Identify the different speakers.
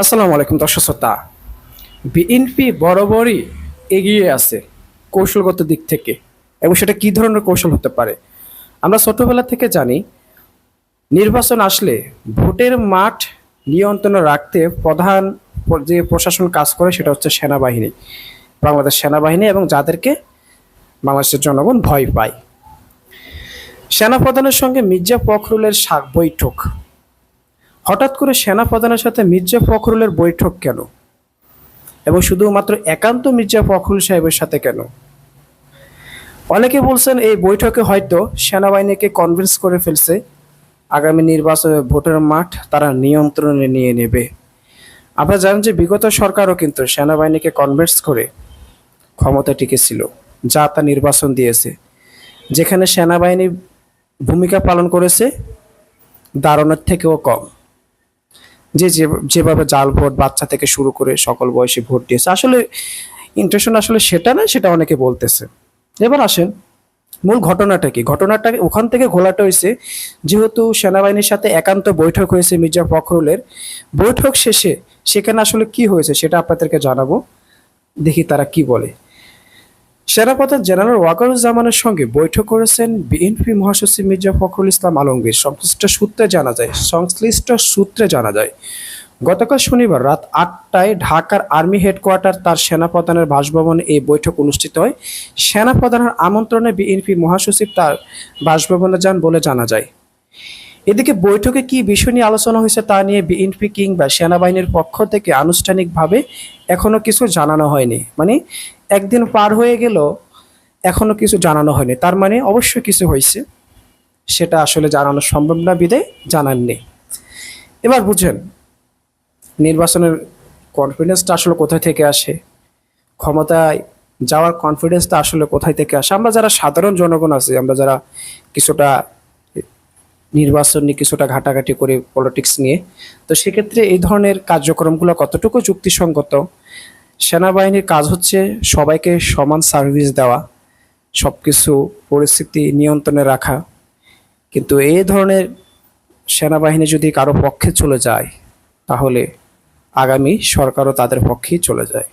Speaker 1: আসসালামু আলাইকুম দর্শক শ্রোতা। বিএনপি বরাবরই এগিয়ে আছে কৌশলগত দিক থেকে এবং সেটা কি ধরনের কৌশল হতে পারে? আমরা ছোটবেলা থেকে জানি, নির্বাচন আসলে ভোটের মাঠ নিয়ন্ত্রণে রাখতে প্রধান যে প্রশাসন কাজ করে সেটা হচ্ছে সেনাবাহিনী। বাংলাদেশ সেনাবাহিনী এবং যাদেরকে বাংলাদেশের জনগণ ভয় পায়। সেনাপ্রধানের সঙ্গে মির্জা ফখরুলের সাক বৈঠক হঠাৎ করে সেনা প্রধানের সাথে মির্জা ফখরুলের বৈঠক কেন? এবং শুধুমাত্র একান্ত মির্জা ফখরুল সাহেবের সাথে কেন? অনেকে বলছেন এই বৈঠকে হয়তো সেনাবাহিনীকে কনভিন্স করে ফেলছে। আগামী নির্বাচনে ভোটের মাঠ তারা নিয়ন্ত্রণে নিয়ে নেবে। আপনারা জানেন যে বিগত সরকারও কিন্তু সেনাবাহিনীকে কনভিন্স করে ক্ষমতা টিকেছিল যা তা নির্বাচন দিয়েছে। যেখানে সেনাবাহিনী ভূমিকা পালন করেছে, দারুণের থেকেও কম। যে যেভাবে জাল ভোট বাচ্চা থেকে শুরু করে সকল বয়সে ভোট দিয়েছে আসলে ইন্টারেশন আসলে সেটা না, সেটা অনেকে বলতেছে। এবার আসেন, মূল ঘটনাটা কি? ঘটনাটা ওখান থেকে ঘোলাটা হয়েছে, যেহেতু সেনাবাহিনীর সাথে একান্ত বৈঠক হয়েছে মির্জা ফখরুলের। বৈঠক শেষে সেখানে আসলে কি হয়েছে সেটা আপনাদেরকে জানাব। দেখি তারা কি বলে। সেনাপ্রধান জেনারেল ওয়াকারুজ্জামানের সঙ্গে বৈঠক করেছেন বিএনপি মহাসচিব মির্জা ফখরুল ইসলাম আলমগীর। সংশ্লিষ্ট সূত্রে জানা যায়, সংশ্লিষ্ট সূত্রে জানা যায়, গতকাল শনিবার রাত আটটায় ঢাকার আর্মি হেডকোয়ার্টার তার সেনাপ্রধানের বাসভবনে এই বৈঠক অনুষ্ঠিত হয়। সেনাপ্রধানের আমন্ত্রণে বিএনপি মহাসচিব তার বাসভবনে যান বলে জানা যায়। এদিকে বৈঠকে কি বিষয় নিয়ে আলোচনা হয়েছে তা নিয়ে বিএনপি কিংবা সেনাবাহিনীর পক্ষ থেকে আনুষ্ঠানিকভাবে এখনও কিছু জানানো হয়নি। মানে একদিন পার হয়ে গেল, এখনও কিছু জানানো হয়নি। তার মানে অবশ্যই কিছু হয়েছে, সেটা আসলে জানানো সম্ভব না, বিদায় জানাননি। এবার বুঝেন, নির্বাচনের কনফিডেন্সটা আসলে কোথায় থেকে আসে? ক্ষমতায় যাওয়ার কনফিডেন্সটা আসলে কোথায় থেকে আসে? আমরা যারা সাধারণ জনগণ আছি, আমরা যারা কিছুটা নির্বাচন নিয়ে কিছুটা ঘাটাঘাটি করে পলিটিক্স নিয়ে। তো সেক্ষেত্রে এই ধরনের কার্যক্রমগুলো কতটুকু যুক্তিসঙ্গত? সেনাবাহিনীর কাজ হচ্ছে সবাইকে সমান সার্ভিস দেওয়া সব কিছু পরিস্থিতি নিয়ন্ত্রণে রাখা। কিন্তু এই ধরনের সেনাবাহিনী যদি কারও পক্ষে চলে যায়, তাহলে আগামী সরকারও তাদের পক্ষেই চলে যায়।